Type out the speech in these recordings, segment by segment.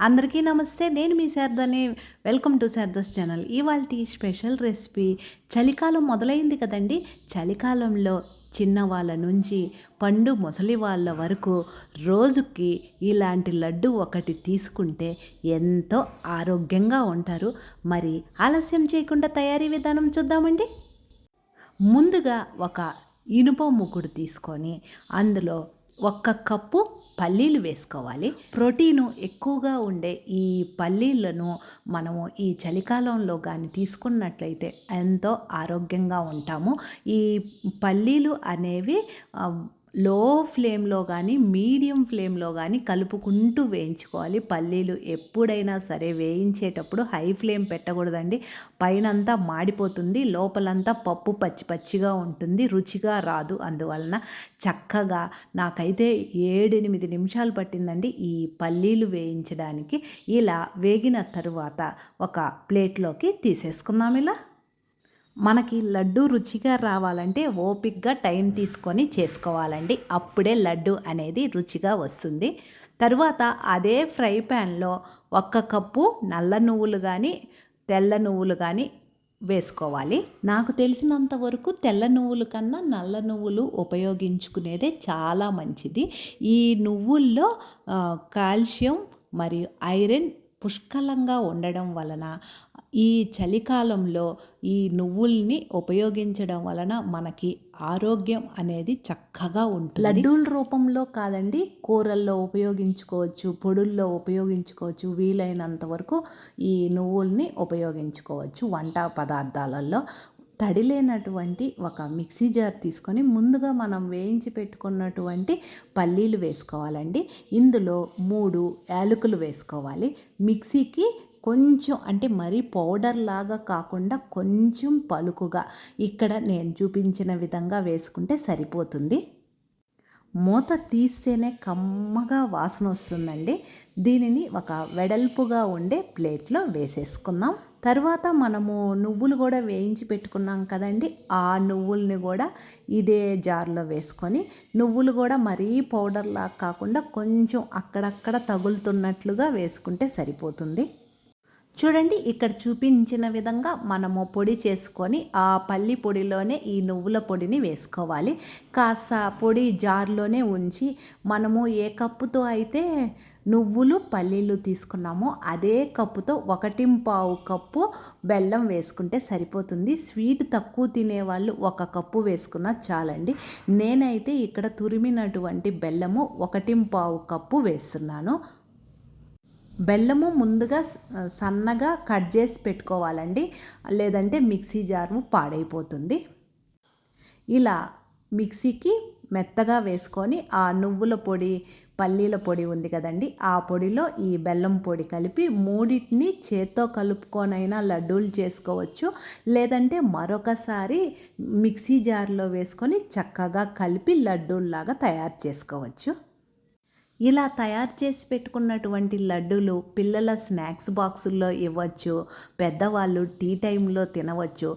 అందరికీ నమస్తే. నేను మీ శారదని వెల్కమ్ టు శారదస్ ఛానల్. ఇవాళ స్పెషల్ రెసిపీ చలికాలం మొదలైంది కదండి. చలికాలంలో చిన్నవాళ్ళ నుంచి పండు ముసలి వాళ్ళ వరకు రోజుకి ఇలాంటి లడ్డు ఒకటి తీసుకుంటే ఎంతో ఆరోగ్యంగా ఉంటారు. మరి ఆలస్యం చేయకుండా తయారీ విధానం చూద్దామండి. ముందుగా ఒక ఇనుప ముగ్గుడు తీసుకొని అందులో ఒక్క కప్పు పల్లీలు వేసుకోవాలి. ప్రోటీను ఎక్కువగా ఉండే ఈ పల్లీలను మనము ఈ చలికాలంలో కానీ తీసుకున్నట్లయితే ఎంతో ఆరోగ్యంగా ఉంటాము. ఈ పల్లీలు అనేవి లో ఫ్లేమ్లో కానీ మీడియం ఫ్లేమ్లో కానీ కలుపుకుంటూ వేయించుకోవాలి. పల్లీలు ఎప్పుడైనా సరే వేయించేటప్పుడు హై ఫ్లేమ్ పెట్టకూడదండి. పైనంతా మాడిపోతుంది. లోపలంతా పప్పు పచ్చి పచ్చిగా ఉంటుంది. రుచిగా రాదు. అందువలన చక్కగా నాకైతే ఏడెనిమిది నిమిషాలు పట్టిందండి ఈ పల్లీలు వేయించడానికి. ఇలా వేగిన తరువాత ఒక ప్లేట్లోకి తీసేసుకుందాం ఇలా. మనకి లడ్డు రుచిగా రావాలంటే ఓపిక్గా టైం తీసుకొని చేసుకోవాలండి. అప్పుడే లడ్డు అనేది రుచిగా వస్తుంది. తరువాత అదే ఫ్రై ప్యాన్లో ఒక్క కప్పు నల్ల నువ్వులు కానీ తెల్ల నువ్వులు కానీ వేసుకోవాలి. నాకు తెలిసినంత వరకు తెల్ల నువ్వుల కన్నా నల్ల నువ్వులు ఉపయోగించుకునేదే చాలా మంచిది. ఈ నువ్వుల్లో కాల్షియం మరియు ఐరన్ పుష్కలంగా ఉండడం వలన ఈ చలికాలంలో ఈ నువ్వుల్ని ఉపయోగించడం వలన మనకి ఆరోగ్యం అనేది చక్కగా ఉంటుంది. లడ్డూల రూపంలో కాదండి కూరల్లో ఉపయోగించుకోవచ్చు పొడుల్లో ఉపయోగించుకోవచ్చు వీలైనంత వరకు ఈ నువ్వుల్ని ఉపయోగించుకోవచ్చు వంట పదార్థాలలో. తడిలేనటువంటి ఒక మిక్సీ జార్ తీసుకొని ముందుగా మనం వేయించి పెట్టుకున్నటువంటి పల్లీలు వేసుకోవాలండి. ఇందులో మూడు యాలకులు వేసుకోవాలి. మిక్సీకి కొంచెం అంటే మరీ పౌడర్ లాగా కాకుండా కొంచెం పలుకుగా ఇక్కడ నేను చూపించిన విధంగా వేసుకుంటే సరిపోతుంది. మూత తీస్తేనే కమ్మగా వాసన వస్తుందండి. దీనిని ఒక వెడల్పుగా ఉండే ప్లేట్లో వేసేసుకుందాం. తర్వాత మనము నువ్వులు కూడా వేయించి పెట్టుకున్నాం కదండి ఆ నువ్వుల్ని కూడా ఇదే జార్లో వేసుకొని నువ్వులు కూడా మరీ పౌడర్లా కాకుండా కొంచెం అక్కడక్కడ తగులుతున్నట్లుగా వేసుకుంటే సరిపోతుంది. చూడండి ఇక్కడ చూపించిన విధంగా మనము పొడి చేసుకొని ఆ పల్లి పొడిలోనే ఈ నువ్వుల పొడిని వేసుకోవాలి. కాస్త పొడి జార్లోనే ఉంచి మనము ఏ కప్పుతో అయితే నువ్వులు పల్లీలు తీసుకున్నామో అదే కప్పుతో ఒకటింపావు కప్పు బెల్లం వేసుకుంటే సరిపోతుంది. స్వీట్ తక్కువ తినేవాళ్ళు ఒక కప్పు వేసుకున్నా చాలండి. నేనైతే ఇక్కడ తురిమినటువంటి బెల్లము ఒకటింపావు కప్పు వేస్తున్నాను. బెల్లము ముందుగా సన్నగా కట్ చేసి పెట్టుకోవాలండి. లేదంటే మిక్సీ జారు పాడైపోతుంది. ఇలా మిక్సీకి మెత్తగా వేసుకొని ఆ నువ్వుల పొడి పల్లీల పొడి ఉంది కదండి ఆ పొడిలో ఈ బెల్లం పొడి కలిపి మూడింటిని చేత్తో కలుపుకొనైనా లడ్డూలు చేసుకోవచ్చు. లేదంటే మరొకసారి మిక్సీ జార్లో వేసుకొని చక్కగా కలిపి లడ్డూల్లాగా తయారు చేసుకోవచ్చు. ఇలా తయారు చేసి పెట్టుకున్నటువంటి లడ్డూలు పిల్లల స్నాక్స్ బాక్సుల్లో ఇవ్వచ్చు పెద్దవాళ్ళు టీ టైంలో తినవచ్చు.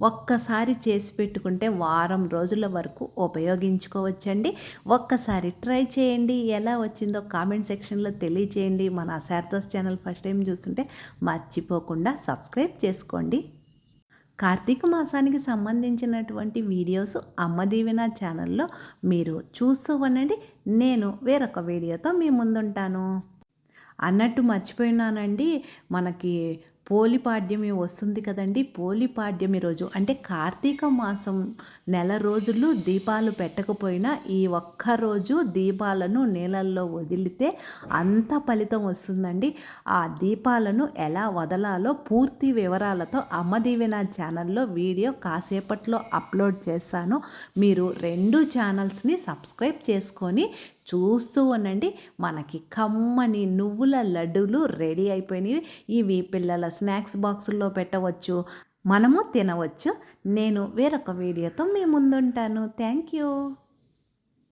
ఒక్కసారి చేసి పెట్టుకుంటే వారం రోజుల వరకు ఉపయోగించుకోవచ్చండి. ఒక్కసారి ట్రై చేయండి. ఎలా వచ్చిందో కామెంట్ సెక్షన్లో తెలియచేయండి. మన శారదాస్ ఛానల్ ఫస్ట్ టైం చూస్తుంటే మర్చిపోకుండా సబ్స్క్రైబ్ చేసుకోండి. కార్తీక మాసానికి సంబంధించినటువంటి వీడియోస్ అమ్మ దీవెన ఛానల్లో మీరు చూస్తూ ఉండండి. నేను వేరొక వీడియోతో మీ ముందుంటాను. అన్నట్టు మర్చిపోయినానండి. మనకి పోలిపాడ్యమి వస్తుంది కదండి. పోలిపాడ్యమి రోజు. అంటే కార్తీక మాసం నెల రోజులు దీపాలు పెట్టకపోయినా ఈ ఒక్క రోజు దీపాలను నీళ్ళల్లో వదిలితే అంత ఫలితం వస్తుందండి. ఆ దీపాలను ఎలా వదలాలో పూర్తి వివరాలతో అమ్మదీవెన ఛానల్లో వీడియో కాసేపట్లో అప్లోడ్ చేస్తాను. మీరు రెండు ఛానల్స్ని సబ్స్క్రైబ్ చేసుకొని చూస్తూ ఉండండి. మనకి కమ్మని నువ్వుల లడ్డూలు రెడీ అయిపోయినవి. ఇవి పిల్లల స్నాక్స్ బాక్సుల్లో పెట్టవచ్చు. మనము తినవచ్చు. నేను వేరొక వీడియోతో మీ ముందుంటాను. Thank you.